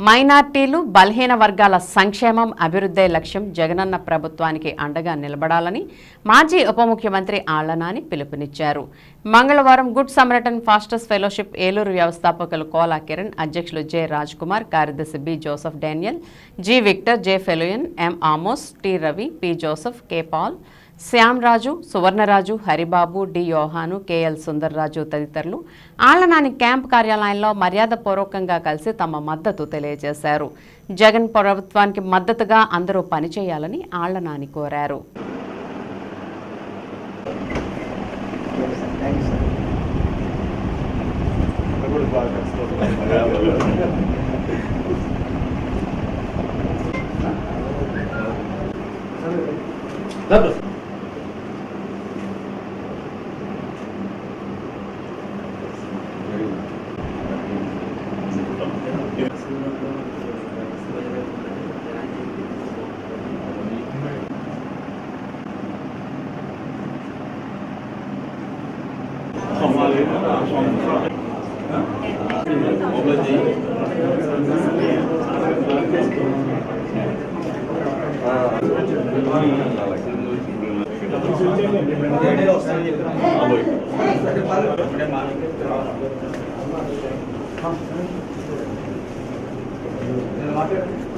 మైనార్టీలు బలహీన వర్గాల సంక్షేమం అభివృద్ధే లక్ష్యం జగనన్న ప్రభుత్వానికి అండగా నిలబడాలని మాజీ ఉప ముఖ్యమంత్రి ఆళ్ళనాని పిలుపునిచ్చారు. మంగళవారం good samaritan pastors fellowship Eluru వ్యవస్థాపకులు కోలా కిరణ్ అధ్యక్షులు జె రాజ్ కుమార్ కార్యదర్శి B Joseph Daniel G Victor J ఫెలోయన్ M Amos T Ravi P Joseph K Paul Shyamraju Suvarnaraju Haribabu D. Yohanu KL Sundarraju తదితరులు ఆళ్ళనాని క్యాంప్ కార్యాలయంలో మర్యాదపూర్వకంగా కలిసి తమ మద్దతు తెలియజేశారు. జగన్ ప్రభుత్వానికి మద్దతుగా అందరూ పనిచేయాలని ఆళ్ళనాని కోరారు. 我好嗯好 Thank you.